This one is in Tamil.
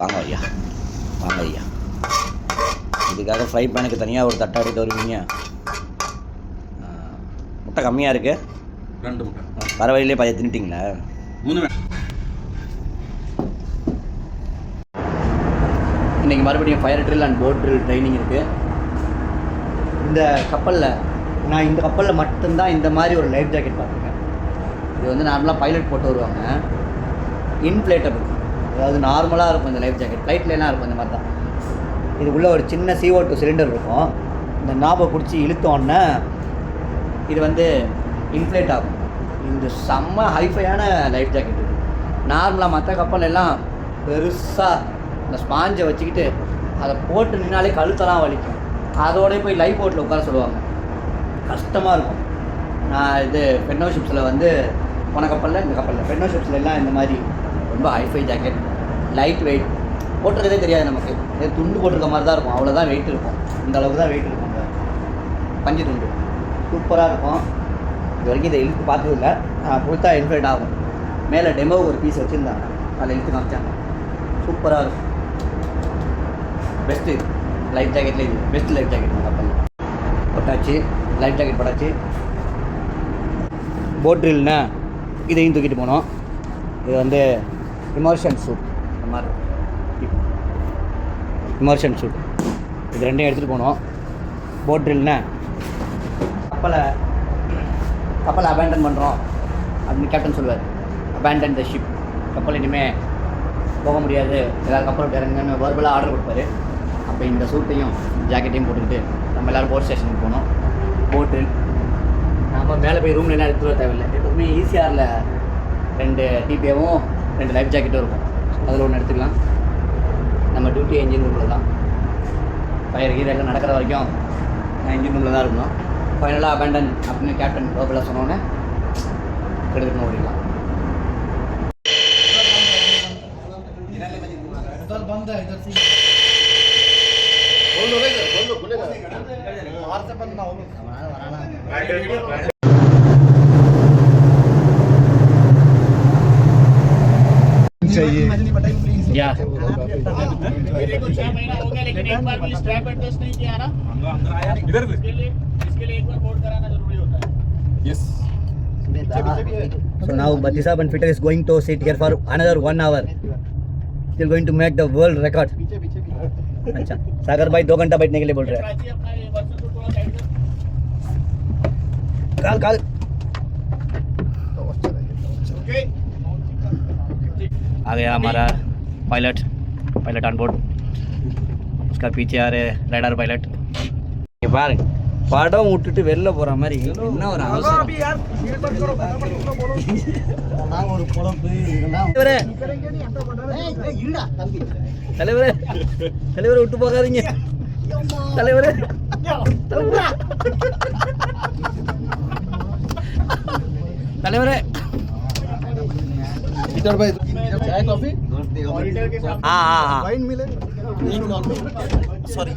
வாங்க ஐயா வாங்க ஐயா இதுக்காக ஃப்ரை பேனுக்கு தனியாக ஒரு தட்டை எடுத்து வருவீங்க. முட்டை கம்மியாக இருக்கு? ரெண்டு முட்டை. வழியிலே பாதி தின்னுட்டிங்களா மூணு வே- இன்றைக்கி மறுபடியும் fire drill and boat drill training இருக்குது இந்த கப்பலில் நான் இந்த கப்பலில் மட்டும்தான் இந்த மாதிரி ஒரு லைஃப் ஜாக்கெட் பார்த்துருக்கேன். இது வந்து நார்மலாக பைலட் போட்டு வருவாங்க. இன்ஃப்ளேட்டபிள் அதாவது நார்மலாக இருக்கும் இந்த லைஃப் ஜாக்கெட் ஃப்ளைட்லாம் இருக்கும் இந்த மாதிரி தான் இதுக்குள்ளே ஒரு சின்ன சிஓ டூ சிலிண்டர் இருக்கும். இந்த நாபை பிடிச்சி இழுத்தோன்னே இது வந்து இன்ஃப்ளேட் ஆகும். இது செம்ம ஹைஃபையான லைஃப் ஜாக்கெட் இது. நார்மலாக மற்ற கப்பல் எல்லாம் பெருசாக இந்த ஸ்பாஞ்சை வச்சுக்கிட்டு அதை போட்டு நின்னாலே கழுத்தெல்லாம் வலிக்கும். அதோடய போய் லைஃப் போட்டில் உட்கார சொல்லுவாங்க. கஷ்டமாக இருக்கும். நான் இது பென்னோஷிப்ஸில் வந்து போன கப்பலில் இந்த கப்பலில் பென்னோஷிப்ஸில் எல்லாம் இந்த மாதிரி ரொம்ப ஹைஃபை ஜாக்கெட் லைட் வெயிட் போட்டிருக்கதே தெரியாது நமக்கு. இது துண்டு போட்டிருக்க மாதிரி தான் இருக்கும். அவ்வளோதான் வெயிட் இருக்கும். இந்த அளவுக்கு தான் வெயிட் இருக்கும். பஞ்சு துண்டு. சூப்பராக இருக்கும். இது வரைக்கும் இதை இழுத்து பார்த்தது இல்லை கொடுத்தா இன்ஃபைட் ஆகும். மேலே டெமோவுக்கு ஒரு பீஸ் வச்சுருந்தாங்க. அதில் இழுத்து காமிச்சாங்க. சூப்பராக இருக்கும். பெஸ்ட்டு லைஃப் ஜாக்கெட்டில் இது. பெஸ்ட் லைஃப் ஜாக்கெட் கப்பலில் போட்டாச்சு. லைஃப் ஜாக்கெட் போட்டாச்சு. போட் ட்ரில்னா இதையும் தூக்கிட்டு போனோம். இது வந்து இமர்ஷன் சூப் இந்த மாதிரி இமர்ஷன் சூட் இது ரெண்டையும் எடுத்துகிட்டு போனோம். போட் ட்ரில்னா கப்பலை கப்பலை அபேண்டன் பண்ணுறோம் அப்படின்னு கேப்டன் சொல்லுவார். அபேண்டன் த ஷிப் கப்பல் இனிமேல் போக முடியாது. ஏதாவது கப்பல் விட்டு இறங்குன்னு வேர்பலாக ஆர்டர் கொடுப்பாரு. அப்போ இந்த சூட்டையும் ஜாக்கெட்டையும் போட்டுக்கிட்டு நம்ம எல்லோரும் போட் ஸ்டேஷனுக்கு போனோம். போட்டு நம்ம மேலே போய் ரூம்ல எல்லாம் எடுத்துகிட்டு வர தேவையில்லை. எப்பவுமே ஈஸியாரில் ரெண்டு டிபிஏவும் ரெண்டு லைஃப் ஜாக்கெட்டும் இருக்கும். அதில் ஒன்று எடுத்துக்கலாம் நம்ம டியூட்டி என்ஜின் ரூமில் தான் ஃபயர் கீர் எல்லாம் நடக்கிற வரைக்கும் நான் இன்ஜின் ரூமில் தான் இருக்கணும் ஃபைனலாக அபேண்டன் அப்படின்னு கேப்டன் ரோபில் சொன்னோன்னே எடுத்துகிட்டு ஓடிடலாம் या मेरे को छह महीना हो गया लेकिन एक बार भी स्ट्रैप एडजस्ट नहीं किया ना इधर से इसके लिए इसके लिए एक बार बोर्ड कराना ज़रूरी होता है yes So now Batisab and Fitter is going to sit here for another one hour. Still going to make the world record. अच्छा सागर भाई दो घंटा बैठने के लिए बोल रहे हैं ये काल काल आ गया हमारा पायलट पायलट ऑन बोर्ड उसका पीछे आ रहे राइडर पायलट ये बार படம் விட்டுட்டு வெளில போற மாதிரி என்ன ஒரு அவசரம் தலைவரே தலைவரே தலைவரை விட்டு போகாதீங்க தலைவரே தலைவரே इधर भाई चाय कॉफ़ी? हाँ हाँ, हाँ। वाइन मिले। सॉरी